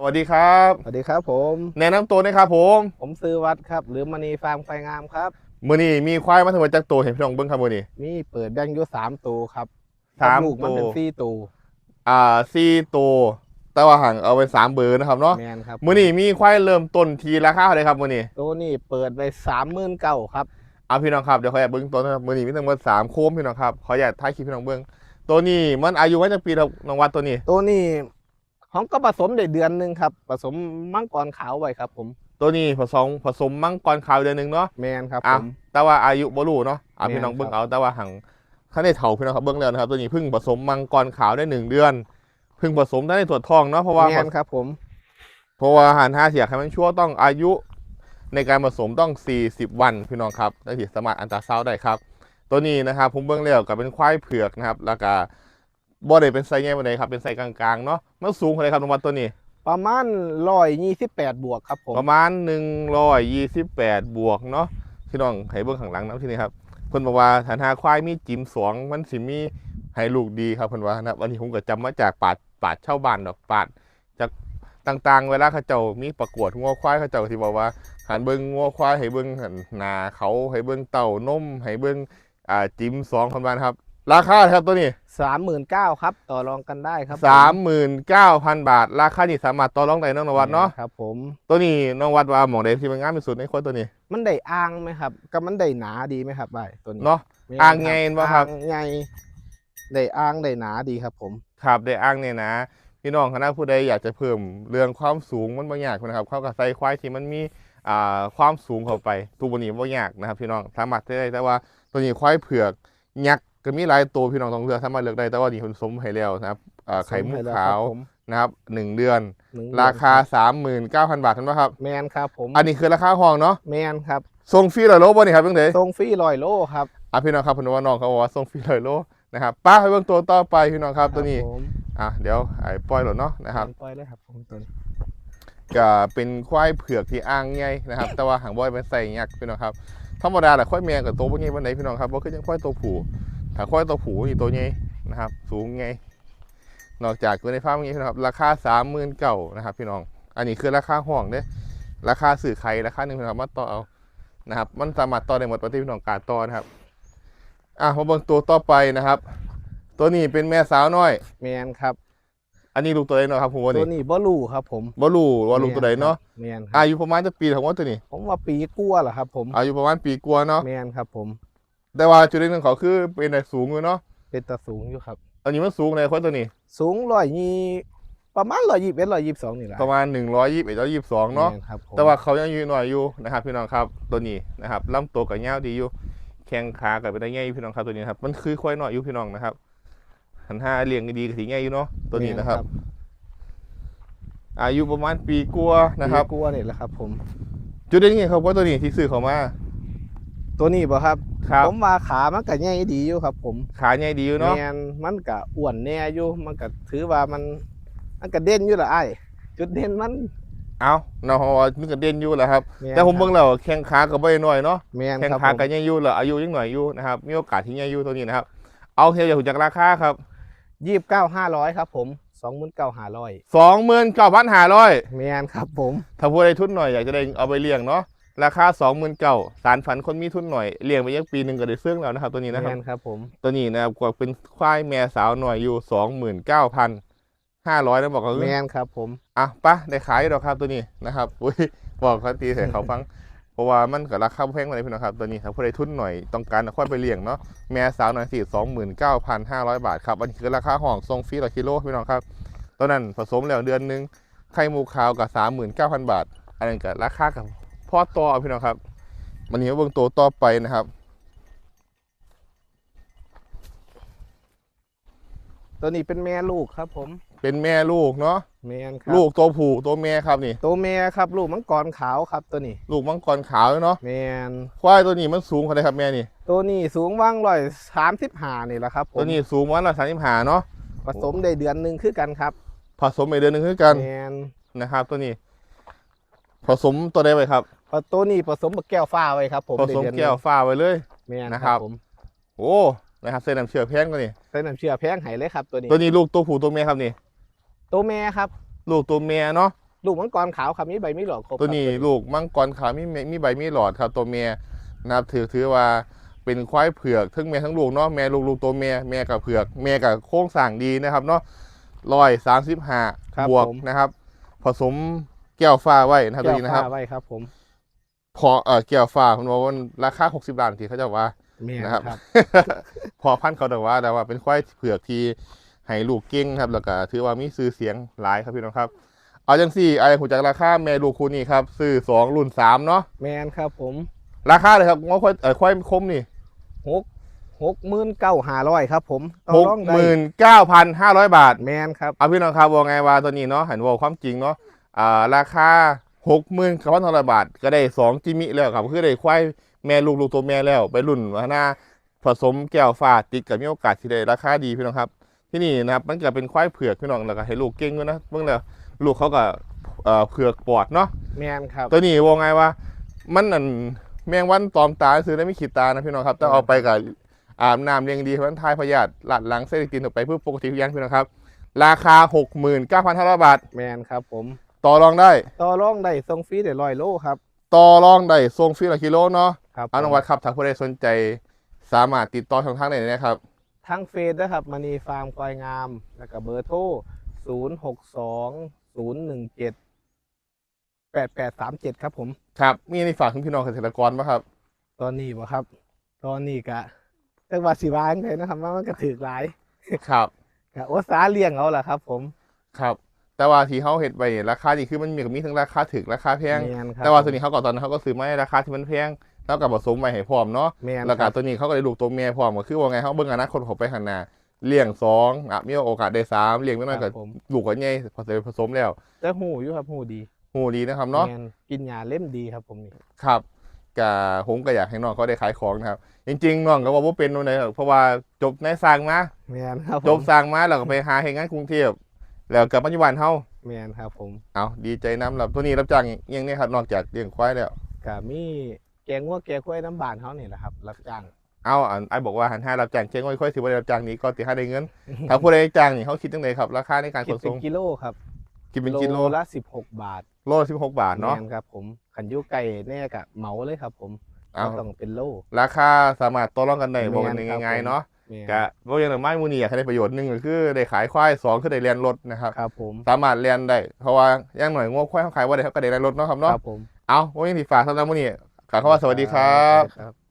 สวัสดีครับ สวัสดีครับผมแนะนำตัวหนะครับผมผมซื้อวัดครับ หรือมณีฟาร์มควายงามครับ มือนี้มีควายมาทั้งหมดจากตัวเห็นพี่น้องเบิ้งครับมือนี้ มีเปิดแบ่งอยู่สามตัวครับสามลูกมันตัวเป็นสี่ตัวอ่าสี่ตัว แต่ว่าห่างเอาเป็นสามเบอร์นะครับเนาะแมนครับมือนี้มีควายเริ่มต้นทีราคาเท่าไหร่ครับมือนี้ตัวนี้เปิดไปสามหมื่นเก้าครับ เอาพี่น้องครับเดี๋ยวขออยากเบิ้งตัวนะครับมือนี้มีทั้งหมดสามโค้มพี่น้องครับขออยากท้ายคลิปพี่น้องเบิ้งตัวนี้มันอายุไว้จากปีครับน้องวัดตัวนี้ ตัวนี้ ของก็ผสมได้เดือนหนึ่งครับ ผสมมังกรขาวไว้ครับผม ตัวนี้ผสมผสมมังกรขาวเดือนหนึ่งเนาะแมนครับอะผมแต่ว่าอายุบ่รู้เนาะอะแม่นพี่น้องเบิ้งครับ เอาแต่ว่าห่างข้างในเถาพี่น้องครับเบิ้งแล้วนะครับตัวนี้เพิ่งผสมมังกรขาวได้หนึ่งเดือนเพิ่งผสมได้ในตรวจทองเนาะเพราะว่า แมนครับผม เพราะว่าอาหารห้าเสียให้มันชั่วต้องอายุในการผสมต้อง 40 วันพี่น้องครับได้ที่สามารถอันตราซาวด์ได้ครับ ตัวนี้นะครับผมเบื้องแล้วกับเป็นควายเผือกนะครับ แล้วก็ บ่ได้เป็นไซส์ใหญ่ปานใดครับเป็นไซส์กลางๆเนาะมันสูงเท่าไหร่ครับน้องวัดตัวนี้ ประมาณร้อยยี่สิบแปดบวกครับผมประมาณ128 บวกเนาะพี่น้องให้เบื้องข้างหลังนะที่นี่ครับเพิ่นบอกว่าฐานหาควายมีจิมสวงมันสิมีให้ลูกดีครับเพิ่นว่านะครับวันนี้ผมก็จำมาจากปาดปาดเช่าบ้านดอกปาดจากต่างๆ เวลาเขาเจ้ามีประกวดงัวควายเขาเจ้าที่บอกว่าหันเบิ้งงัวควายให้เบิ้งหันหนาเขาให้เบิ้งเต่านมให้เบิ้งอ่าจิ้มสองพันบาทครับ ราคาครับตัวนี้สามหมื่นเก้าครับ ต่อรองกันได้ครับผสามหมื่นเก้าพันบาท ราคานี่สามารถต่อรองได้น้องนวัดเนาะครับ ผมตัวนี้น้องวัดว่าหมองใดที่มันงามที่สุดในคนตัวนี้ มันได้อ่างไหมครับกับมันได้หนาดีไหมครับใบตัวนี้เนาะแม่นอ่างไงเห็นบ่ครับอ่างไงได้อ่างได้หนาดีครับ ผมครับได้อ้างเนี่ยนะพี่น้องคณะผู้ใดอยากจะเพิ่มเรื่องความสูงมันบางอย่างนะครับเข้ากับไซควายที่มันมีอ่าความสูงเข้าไปตัวนี้บ่ยากนะครับ พี่น้องสามารถได้แต่ว่าตัวนี้ควายเผือกยักษ์ ก็มีหลายตัวพี่น้องต้องเลือกสามารถเลือกได้แต่ว่านี่คุณสมให้แล้วนะครับอ่าไข่มุกส่งให้แล้ขาวครับผมนะครับหนึ่งเดือน หนึ่งราคาเดือน39,000 บาทท่านว่าครับ แมนครับผมอันนี้คือราคาห้องเนาะแมนครับส่งฟรีเหรอโลบ่นี่ครับเพิ่งเดยทรงฟรีลอยโลครับอะพี่น้องครับเพนว่าน้องเขาบอกว่าส่งฟรีเลยโลนะครับป้าให้เบิ่งตัวต่อไปพี่น้องครับตัวนี้ครับผมอะเดี๋ยวไอ้ปล่อยหลดเนาะนะครับปล่อยเลยครับผมตัวนี้ก็เป็นควายเผือกที่อ้างไงนะครับ แต่ว่าหางบอยเป็นใส่ยักษ์พี่น้องครับธรรมดาแหละควายแมงกับตัวพวกนี้วันไหนพี่น้องครับว่าคือยังควายตัวผู ถ้าควายตัวผูนี่ตัวใหญ่นะครับ สูงไง นอกจากตัวในฟาร์มนี้พี่น้องครับ ราคาสามหมื่นเก่านะครับ พี่น้อง อันนี้คือราคาห้องเด้ราคาสื่อไข่ราคาหนึ่งพี่น้องครับมาต่อเอานะครับ มันสามารถต่อได้หมดปฏิพี่น้องการต่อนะครับ อะมาเบิ่งตัวต่อไปนะครับ ตัวนี้เป็นแม่สาวน้อย แมนครับ อันนี้ลูกตัวใดเนาะครับผมว่าตัวนี่นี้บอลูครับ ผมบ่รู้ว่าลูกตัวใดเนาะแมนครับอายุประมาณจะปีของว่าตัวนี้ ผมว่าปีกลัวาเหรอครับ ผม อายุประมาณปีกว่าเนาะแมนครับ ผม แต่ว่าจุดเด่นของเขาคือเป็นแต่สูงอยู่เนาะเป็นตาสูงอยู่ครับ อันนี้มันสูงในคนตัวนี้ สูงร้อยยี่ประมาณร้อยยี่สิบเอ็ดร้อยยี่สิบสองนี่แหละประมาณ1 2 1 1 22เนาะแม่ครับผมแต่ว่าเขายังอยู่หน่อยอยู่นะครับพี่น้องครับตัวนี้นะครับลำตัวกับยาวดีอยู่แข้งขากับเป็นได้ง่ายอยู่พี่น้องครับตัวนี้นะครับมันคือควายน้อยอยู่พี่น้องนะครับหันห้าเลี้ยงดีๆก็สีง่ายอยู่เนาะตัวนี้นะครับ อายุประมาณปีกว่านะครับ ปีกลัวนี่แหละครับ ผม จุดเด่นไงครับว่าตัวนี้ที่ซื้อเขามา ตัวนี้บ่ครับ ครับผมว่าขามันก็ใหญ่ดีอยู่ครับ ผมขาใหญ่ดีอยู่เนาะแมนมันก็อ้วนแน่อยู่มันก็ถือว่ามัน มันก็เด่นอยู่ละไอ้ายจุดเด่นมันเอาเนาะมันก็เด่นอยู่แหละครับนแต่ผมเบิ่งแล้วแข้งขาก็บ่ได้น้อยเนาะแมนแข่งครับขาผมกันยังอยู่เหรออายุยังหน่อยอยู่นะครับมีโอกาสที่ยังอยู่ตัวนี้นะครับ เอาเทียบจากจากราคาครับยี่สิบเก้าห้าร้อยครับ ผมสองหมื่นเก้าห้าร้อยสองหมื่นเก้าพันห้าร้อยแมนครับ ผม ถ้าผู้ใดทุนหน่อยอยากจะได้เอาไปเลี้ยงเนาะ ราคาสองหมื่นเก้าสารฝันคนมีทุนหน่อยเลี้ยงไปยังปีหนึ่งก็ได้ซื้อแล้วนะครับ ตัวนี้นะคแมรับนครับผมตัวนี้นะครับก็เป็นควายแม่สาวหน่อยอยู่สองหมื่นเก้าพันห้าร้อยนะบอกเขาแมนครับผมอะปะได้ขายหรอกครับตัวนี้นะครับอุ้ยบอกเขาตีใส่เขาฟัง เพราะว่ามันกับราคาแพงกว่านี้พี่น้องครับ ตัวนี้ถ้าผู้ใดทุนหน่อยต้องการเอาค่อยไปเลี้ยงเนาะแม่สาวหน่อยสี่สองหมื่นเก้าพันห้าร้อยบาทครับอันนี้คือราคาห้องทรงฟรีต่อกิโลพี่น้องครับตัวนั้นผสมแล้วเดือนหนึงไข่หมูขาวกับสามหมื่นเก้าพันบาท อันนั้นกับราคากับ พ่อต่อพี่น้องครับมันนี้เบิ่งตัวต่อไปนะครับตัวนี้เป็นแม่ลูกครับผม เป็นแม่ลูกเนาะแมนครับลูกตัวผู้ตัวแม่ครับนี่ ตัวแม่ครับลูกมังกรขาวครับตัวนี้ ลูกมังกรขาวเนาะแมนควายตัวนี้มันสูงเท่าไหร่ครับแม่นี่ ตัวนี้สูงว่างร้อยสามสิบห้านี่แหละครับผมตัวนี้สูงวันละสามสิบห้าเนาะผสมได้เดือนหนึ่งคือกันครับ ผสมไปเดือนหนึงคือกันแมนนะครับ ตัวนี้ ผสมตัวได้ไว้ครับเพราะตัวนี้ผสมกับแก้วฟ้าไว้ครับ ผมผสมได้เดือนหนึ่งแก้วฟ้าไว้เลยแมนนะคครัรับบผมโอ้นะครับเส้นน้ำเชื่อแพงกว่านี่ใส่น้ำเชื่อแพงไห้เลยครับตัวนี้ตัวนี้ลูกตัวผู้ตัวเมียครับนี่ตัวแม่ครับ ลูกตัวเมียเนาะลูกมังกรขาวครับมีใบมีหลอดครบตัวนี้ครับลูกมังกรขาวมีมีใบมีหลอดครับ ตัวเมียนะครับถือถือว่าเป็นควายเผือกทั้งแม่ทั้งลูกเนาะแม่ลูกลูกตัวเมียแม่กับเผือกแม่กับโค้งสร้างดีนะครับเนาะร้อยสามสิบห้าครับบวกผมนะครับ ผสม แก้วฟ้าไว้นะครับตัวแก้วนี้นะครับฟ้าไว้ครับ ผม พอเออแก้วฟ้าผมบอกว่าราคา60ล้านทีเขาจะว่าแม่นนะครับครับ พอพันธุ์เขาแต่ว่าแต่ว่าเป็นควายเผือกที่ให้ลูกเก่งครับ แล้วก็ถือว่ามีซื้อเสียงหลายครับพี่น้องครับเอาจังสี่ไอ้หูจากราคาแม่ลูกคู่นี้ครับซื้อสองรุ่นสามเนาะแมนครับ ผม ราคาเลยครับงอควายเออควายคมนี่หกหกหมื่นเก้าห้าร้อยครับ ผมต่อหกรองได้หมื่นเก้าพันห้าร้อยบาทแมนครับเอาพี่น้องครับว่าไงว่าตัวนี้เนาะเห็นว่าความจริงเนาะอ่า ราคาหกหมื่นเก้าพันห้าร้อยบาทก็ได้สองจิมิแล้วครับคือได้ควายแม่ลูกลูกตัวแม่แล้ว ไปรุ่นว่าหน้าผสมแก้วฟ้าติดกับมีโอกาสที่ได้ราคาดีพี่น้องครับ ที่นี่นะครับมันก็เป็นควายเผือกพี่น้องแล้วก็ให้ลูกเก่งด้วยนะเบิ่งแล้วลูกเขาก็เอ่อเผือกปอดเนาะแมนครับตัวนี้ว่าไงว่ามันนั่นแมงวันตอมตาซื้อได้ไม่ขีดตานะพี่น้องครับแต่เอาไปกับอาบน้ำเลี้ยงดีเพราะฉะนั้นทายพยาธิหลัดหลังเส้นตินออกไปเพื่อปกติทุกอย่างพี่น้องครับ ราคา 69,500 บาท แมนครับผม ต่อรองได้ ต่อรองได้ทรงฟรีได้ร้อยโลครับ ต่อรองได้ส่งฟรีละกิโลเนาะครับเอาน้องวัดครับถ้าผู้ใดสนใจ สามารถติดต่อช่องทางไหนได้นะครับทั้งเฟซนะครับมณีฟาร์มควายงาม แล้วก็เบอร์โทรศูนย์หกสองศูนย์หนึ่งเจ็ดแปดแปดสามเจ็ดครับผม ครับ มีอะไรฝากถึงพี่น้องเกษตรกรไหมครับ ตอนนี้บ่ครับ ตอนนี้กะจังหวัดสิวาจังเลยนะครับว่ามันก็ถือหลาย ครับ กะโอสาเลี้ยงเอาล่ะครับผม ครับ แต่ว่าที่เขาเห็ดไปเนี่ยราคานี่คือมันมีกับมีทั้งราคาถึกราคาแพง แมนครับแต่ว่าตัวนี้เขาก็ตอนนั้นเขาก็ซื้อมาในราคาที่มันแพงแล้วกับผสมไปให้พร้อมเนาะแมนแล้วคก็รับตัวนี้เขาก็ได้ลูกตัวเมียพร้อมก็คือว่าไงเขาเบิ่งอนาคตเขาไปข้างหน้าเลี้ยงสองอะมีโอกาสได้สามเลี้ยงไม่น้อยคก็รับผมลูกก็ใหญ่พอเสร็จผสมแล้วแต่หูอยู่ครับหูดีหูดีนะครับเนาะ แมนกินยาเล่มดีครับผมนี่ ครับกับผมก็อยากให้น้องเขาได้ขายของนะครับ จริงๆน้องก็บอกว่าเป็นนู่นเลยเพราะว่าจบในสร้างมาแมนครับผจบมสร้างมาแล้วก็ไปหาเฮ็ดงานกรุงเทพ แล้วกลับปัจจุบันเฮาแมนครับผมเอาดีใจน้ำรับตัวนี้รับจ้างอิหยังเนี่ยครับนอกจากเลี้ยงควายแล้วกะมีแกงวัวแกงกล้วยน้ำบานเขาเนี่ยแหละครับ รับจ้างเอาอันไอ้บอกว่าหันห้ารับจ้างเจ๊งไว้ค่อยสิบ่ได้รับจ้างนี้ก็ติห้าได้เงิน ถ้าผู้ใดจ้างนี่เขาคิดจังไดครับราคาในการคิขดนเป็ส่นงกิโลครับคิดเป็นกิโลละสิบหกบาทโลสิบหกบาทเนาะแมนครับผมขันอยุไก่แน่กะเหมาเลยครับ ผมเอาก็ต้องเป็นโล ราคาสามารถต่อรองกันได้แม่นบอกกันครับง่ายผมๆเนาะแม่น กะว่าอย่างไรไม่มูนี่อยากให้ได้ประโยชน์หนึ่งก็คือได้ขายควายสองคือได้เรียนรถนะครับครับผมสามารถเรียนได้เพราะว่าอย่างหน่อยงวควายเขาขายว่าได้เขาก็ได้เรียนรถเนาะครับคเนาะรับผมเอาวันนี้ที่ฝากสำหรับมูนี่กล่าวคำว่าสวัสดีครับครับ